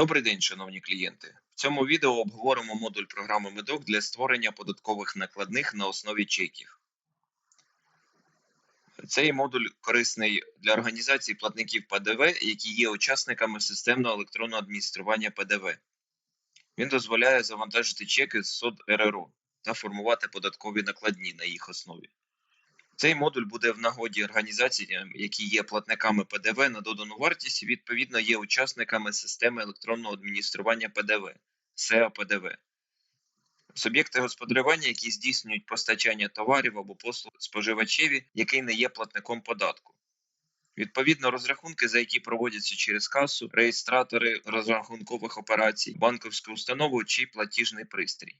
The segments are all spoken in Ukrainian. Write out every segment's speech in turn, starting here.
Добрий день, шановні клієнти. В цьому відео обговоримо модуль програми Медок для створення податкових накладних на основі чеків. Цей модуль корисний для організацій платників ПДВ, які є учасниками системного електронного адміністрування ПДВ. Він дозволяє завантажити чеки з СОД РРО та формувати податкові накладні на їх основі. Цей модуль буде в нагоді організаціям, які є платниками ПДВ на додану вартість відповідно є учасниками системи електронного адміністрування ПДВ СЕА ПДВ. Суб'єкти господарювання, які здійснюють постачання товарів або послуг споживачеві, який не є платником податку. Відповідно, розрахунки, за які проводяться через касу, реєстратори розрахункових операцій, банківську установу чи платіжний пристрій.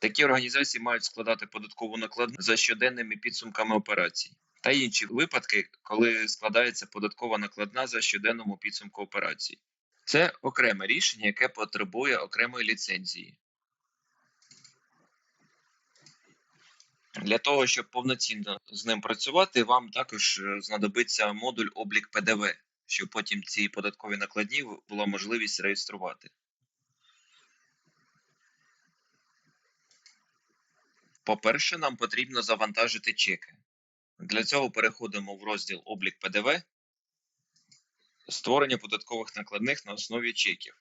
Такі організації мають складати податкову накладну за щоденними підсумками операцій та інші випадки, коли складається податкова накладна за щоденному підсумку операцій. Це окреме рішення, яке потребує окремої ліцензії. Для того, щоб повноцінно з ним працювати, вам також е, знадобиться модуль облік ПДВ, щоб потім ці податкові накладні була можливість реєструвати. По-перше, нам потрібно завантажити чеки. Для цього переходимо в розділ Облік ПДВ, створення податкових накладних на основі чеків.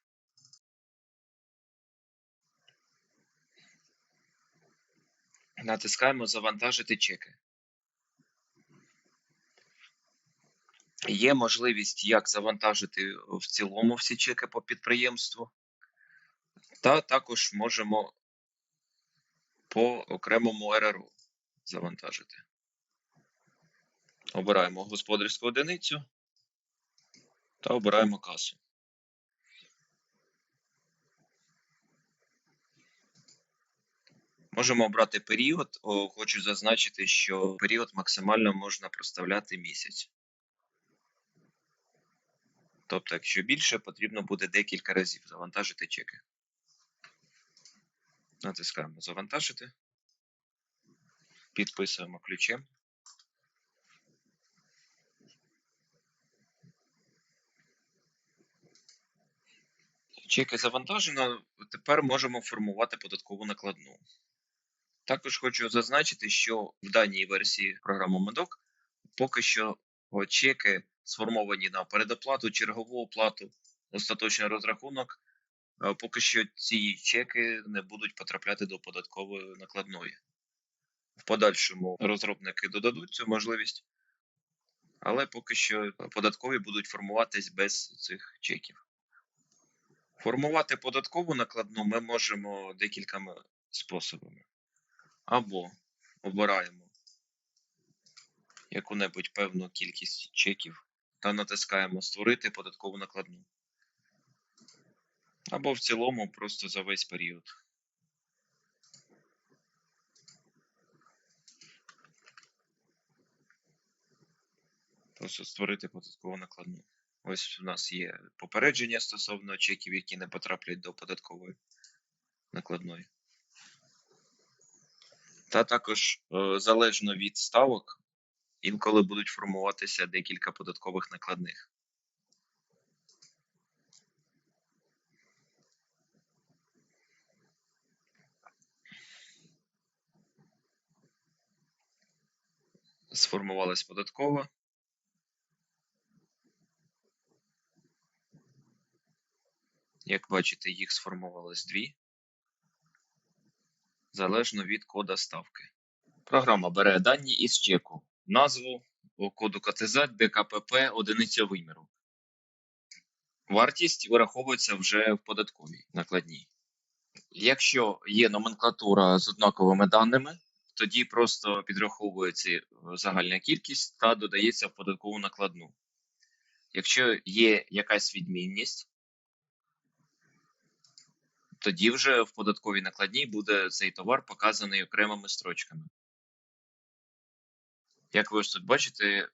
Натискаємо Завантажити чеки. Є можливість як завантажити в цілому всі чеки по підприємству, та також можемо по окремому РРО завантажити. Обираємо господарську одиницю та обираємо касу. Можемо обрати період. О, Хочу зазначити, що період максимально можна проставляти місяць. Тобто, якщо більше, потрібно буде декілька разів завантажити чеки. Натискаємо Завантажити. Підписуємо ключем. Чеки завантажено. Тепер можемо формувати податкову накладну. Також хочу зазначити, що в даній версії програми Медок поки що чеки сформовані на передоплату, чергову оплату, остаточний розрахунок. Поки що ці чеки не будуть потрапляти до податкової накладної. В подальшому розробники додадуть цю можливість, але поки що податкові будуть формуватись без цих чеків. Формувати податкову накладну ми можемо декількома способами. Або обираємо яку-небудь певну кількість чеків та натискаємо Створити податкову накладну. Або в цілому просто за весь період. Просто створити податкову накладну. Ось у нас є попередження стосовно чеків, які не потраплять до податкової накладної. Та також е, залежно від ставок, інколи будуть формуватися декілька податкових накладних. Сформувалась податкова. Як бачите, їх сформувалось дві залежно від кода ставки. Програма бере дані із чеку, назву коду КТЗ, ДКПП, одиниця виміру. Вартість вираховується вже в податковій накладній. Якщо є номенклатура з однаковими даними, тоді просто підраховується загальна кількість та додається в податкову накладну. Якщо є якась відмінність, тоді вже в податковій накладній буде цей товар показаний окремими строчками. Як ви ось тут бачите,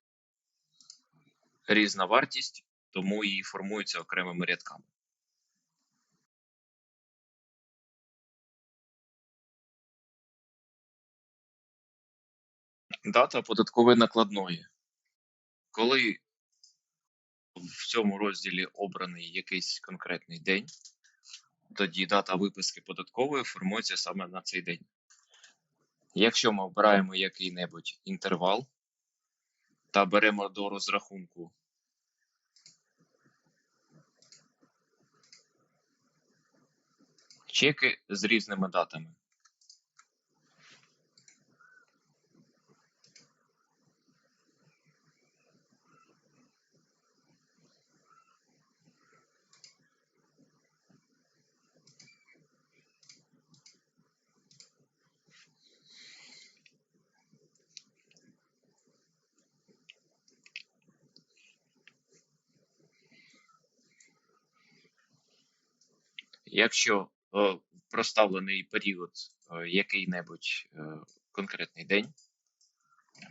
різна вартість, тому і формується окремими рядками. Дата податкової накладної. Коли В цьому розділі обраний якийсь конкретний день, тоді дата виписки податкової формується саме на цей день. Якщо ми обираємо який-небудь інтервал та беремо до розрахунку чеки з різними датами. Якщо е, проставлений період е, який-небудь е, конкретний день,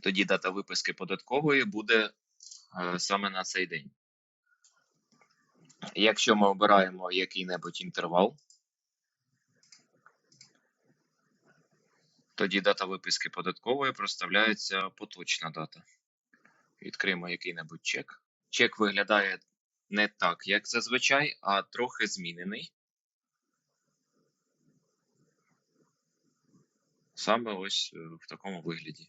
тоді дата виписки податкової буде саме на цей день. Якщо ми обираємо який-небудь інтервал, тоді дата виписки податкової проставляється поточна дата. Відкриємо який-небудь чек. Чек виглядає не так, як зазвичай, а трохи змінений. Саме ось е, в такому вигляді.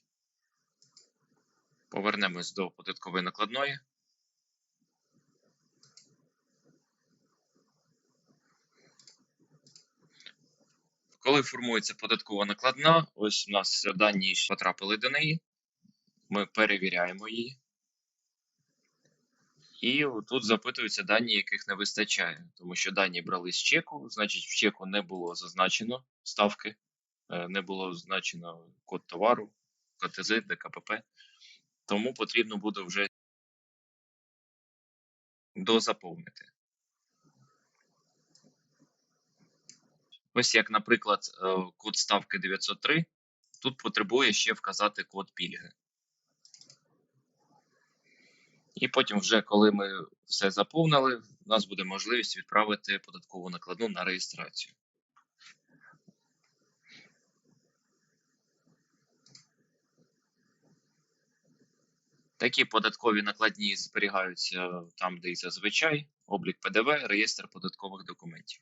Повернемось до податкової накладної. Коли формується податкова накладна, ось у нас дані потрапили до неї. Ми перевіряємо її. І тут запитуються дані, яких не вистачає, тому що дані брали з чеку, значить, в чеку не було зазначено ставки, не було зазначено код товару, КТЗ, ДКПП. Тому потрібно буде вже дозаповнити. Ось як, наприклад, е, код ставки 903, тут потребує ще вказати код пільги. І потім, вже коли ми все заповнили, у нас буде можливість відправити податкову накладну на реєстрацію. Такі податкові накладні зберігаються там, де і зазвичай, облік ПДВ, реєстр податкових документів.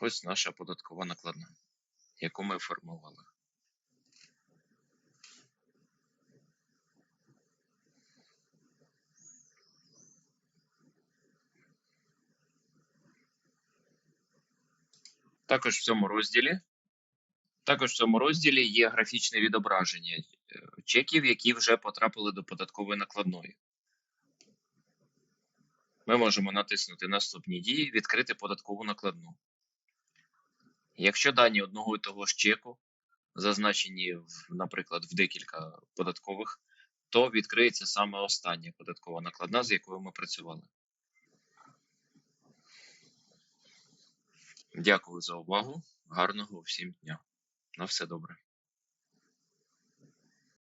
Ось наша податкова накладна, яку ми формували. Також в цьому розділі також в цьому розділі є графічне відображення е, чеків, які вже потрапили до податкової накладної. Ми можемо натиснути Наступні дії, відкрити податкову накладну. Якщо дані одного і того ж чеку зазначені, наприклад, в декілька податкових, то відкриється саме остання податкова накладна, з якою ми працювали. Дякую за увагу. Гарного всім дня. На все добре.